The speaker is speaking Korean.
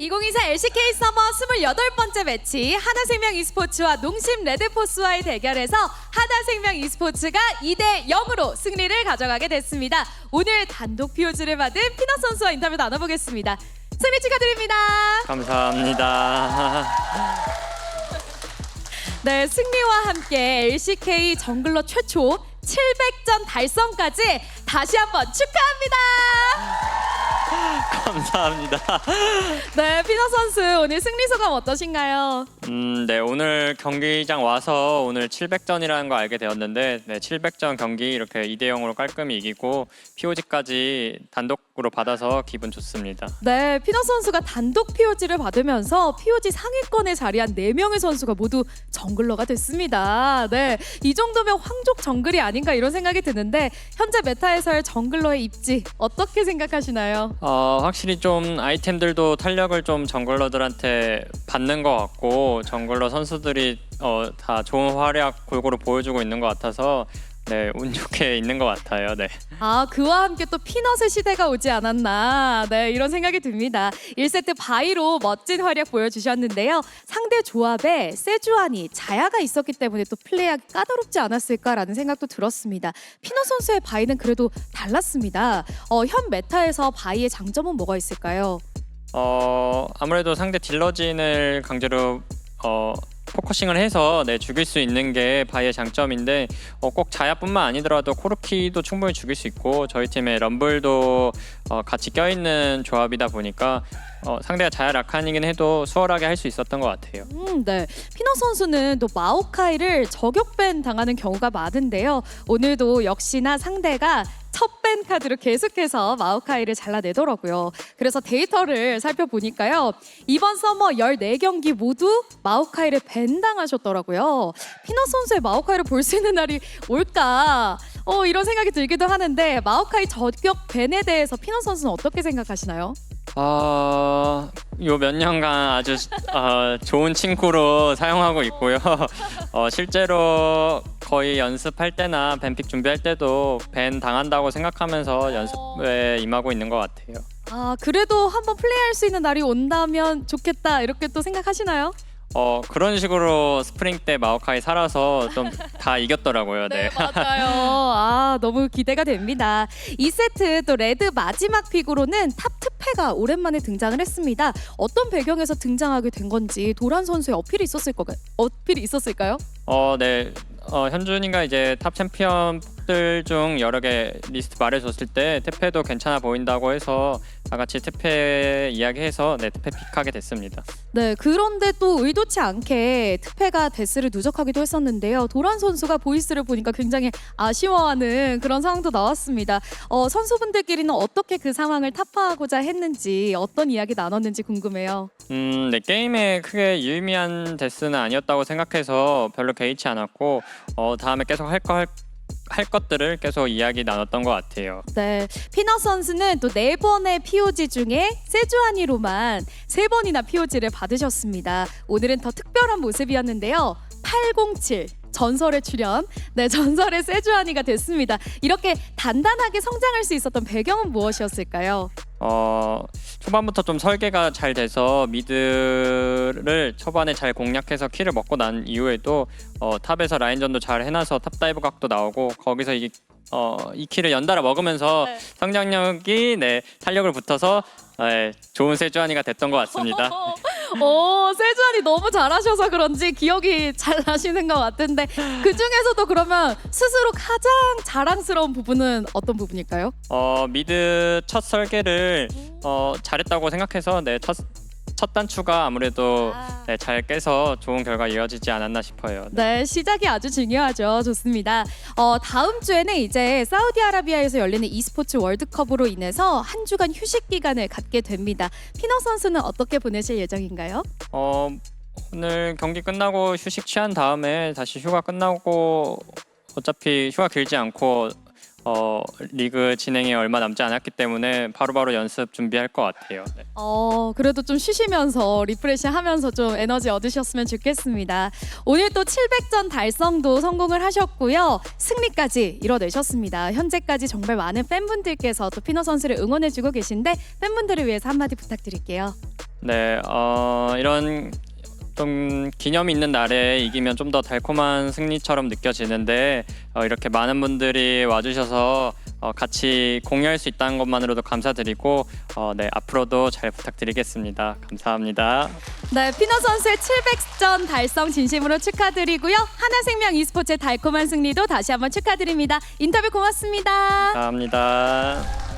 2024 LCK 서머 28번째 매치 하나생명 e스포츠와 농심 레드포스와의 대결에서 하나생명 e스포츠가 2대 0으로 승리를 가져가게 됐습니다. 오늘 단독 POG를 받은 피너 선수와 인터뷰 나눠보겠습니다. 승리 축하드립니다. 감사합니다. 네, 승리와 함께 LCK 정글러 최초 700전 달성까지 다시 한번 축하합니다. 감사합니다. 네, 피너 선수 오늘 승리 소감 어떠신가요? 음, 네 오늘 경기장 와서 오늘 700전이라는 거 알게 되었는데 네, 700전 경기 이렇게 2대 0으로 깔끔히 이기고 POG까지 단독으로 받아서 기분 좋습니다. 네, 피너 선수가 단독 POG를 받으면서 POG 상위권에 자리한 4명의 선수가 모두 정글러가 됐습니다. 네, 이 정도면 황족 정글이 아닌가 이런 생각이 드는데 현재 메타에서의 정글러의 입지 어떻게 생각하시나요? 어, 확실히 좀 아이템들도 탄력을 좀 정글러들한테 받는 것 같고 정글러 선수들이 어, 다 좋은 활약 골고루 보여주고 있는 것 같아서 네, 운 좋게 있는 것 같아요. 네. 아, 그와 함께 또 피넛의 시대가 오지 않았나. 네, 이런 생각이 듭니다. 1세트 바이로 멋진 활약 보여주셨는데요. 상대 조합에 세주안이 자야가 있었기 때문에 또 플레이하기 까다롭지 않았을까라는 생각도 들었습니다. 피넛 선수의 바이는 그래도 달랐습니다. 어, 현 메타에서 바이의 장점은 뭐가 있을까요? 어 아무래도 상대 딜러진을 강제로 어 포커싱을 해서 네 죽일 수 있는 게 바이의 장점인데 어, 꼭 자야뿐만 아니더라도 코르키도 충분히 죽일 수 있고 저희 팀의 럼블도 어, 같이 껴있는 조합이다 보니까 어, 상대가 자야 라칸이긴 해도 수월하게 할 수 있었던 것 같아요. 음, 네. 피넛 선수는 또 마오카이를 저격밴 당하는 경우가 많은데요. 오늘도 역시나 상대가 첫밴 카드로 계속해서 마오카이를 잘라내더라고요. 그래서 데이터를 살펴보니까요. 이번 서머 14경기 모두 마오카이를 밴 당하셨더라고요. 피넛 선수의 마오카이를 볼 수 있는 날이 올까? 어, 이런 생각이 들기도 하는데 마오카이 저격 밴에 대해서 피넛 선수는 어떻게 생각하시나요? 어, 요몇 년간 아주 어, 좋은 친구로 사용하고 있고요. 어, 실제로 거의 연습할 때나 밴픽 준비할 때도 밴 당한다고 생각하면서 연습에 임하고 있는 것 같아요. 아, 그래도 한번 플레이할 수 있는 날이 온다면 좋겠다. 이렇게 또 생각하시나요? 어, 그런 식으로 스프링 때 마오카이 살아서 좀 다 이겼더라고요. 네. 맞아요. 아, 너무 기대가 됩니다. 2세트 또 레드 마지막 픽으로는 탑 트페가 오랜만에 등장을 했습니다. 어떤 배경에서 등장하게 된 건지 도란 선수의 어필이 있었을 거 어필이 있었을까요? 어, 네. 어, 현준이가 이제 탑 챔피언들 중 여러 개 리스트 말해줬을 때 테페도 괜찮아 보인다고 해서 다 같이 테페 이야기해서 네 테페 픽하게 됐습니다. 네, 그런데 또 의도치 않게 트페가 데스를 누적하기도 했었는데요. 도란 선수가 보이스를 보니까 굉장히 아쉬워하는 그런 상황도 나왔습니다. 어, 선수분들끼리는 어떻게 그 상황을 타파하고자 했는지 어떤 이야기 나눴는지 궁금해요. 음, 네 게임에 크게 유의미한 데스는 아니었다고 생각해서 별로 개의치 않았고 어, 다음에 계속 할 거 할 할 것들을 계속 이야기 나눴던 것 같아요. 네, 피넛 선수는 또 네 번의 POG 중에 세주아니로만 세 번이나 POG를 받으셨습니다. 오늘은 더 특별한 모습이었는데요. 807 전설의 출연, 네 전설의 세주아니가 됐습니다. 이렇게 단단하게 성장할 수 있었던 배경은 무엇이었을까요? 어, 초반부터 좀 설계가 잘 돼서 미드를 초반에 잘 공략해서 킬을 먹고 난 이후에도 어, 탑에서 라인전도 잘 해놔서 탑 다이브 각도 나오고 거기서 이 어, 이 킬을 연달아 먹으면서 네. 성장력이 네 탄력을 붙어서 네, 좋은 세주안이가 됐던 것 같습니다. 오, 세주아니 너무 잘하셔서 그런지 기억이 잘 나시는 것 같은데 그 중에서도 그러면 스스로 가장 자랑스러운 부분은 어떤 부분일까요? 어, 미드 첫 설계를 어, 잘했다고 생각해서 네, 첫, 첫 단추가 아무래도 아. 네, 잘 깨서 좋은 결과 이어지지 않았나 싶어요. 네, 시작이 아주 중요하죠. 좋습니다. 어, 다음 주에는 이제 사우디아라비아에서 열리는 e스포츠 월드컵으로 인해서 한 주간 휴식 기간을 갖게 됩니다. 피너 선수는 어떻게 보내실 예정인가요? 어, 오늘 경기 끝나고 휴식 취한 다음에 다시 휴가 끝나고 어차피 휴가 길지 않고 어, 리그 진행에 얼마 남지 않았기 때문에 바로바로 연습 준비할 것 같아요. 네. 어, 그래도 좀 쉬시면서 리프레시 하면서 좀 에너지 얻으셨으면 좋겠습니다. 오늘 또 700전 달성도 성공을 하셨고요. 승리까지 이뤄내셨습니다. 현재까지 정말 많은 팬분들께서 또 피너 선수를 응원해주고 계신데 팬분들을 위해서 한마디 부탁드릴게요. 네, 어, 이런 좀 기념이 있는 날에 이기면 좀 더 달콤한 승리처럼 느껴지는데 어, 이렇게 많은 분들이 와주셔서 어, 같이 공유할 수 있다는 것만으로도 감사드리고 어, 네, 앞으로도 잘 부탁드리겠습니다. 감사합니다. 네, 피너 선수의 700전 달성 진심으로 축하드리고요. 하나생명 e스포츠의 달콤한 승리도 다시 한번 축하드립니다. 인터뷰 고맙습니다. 감사합니다.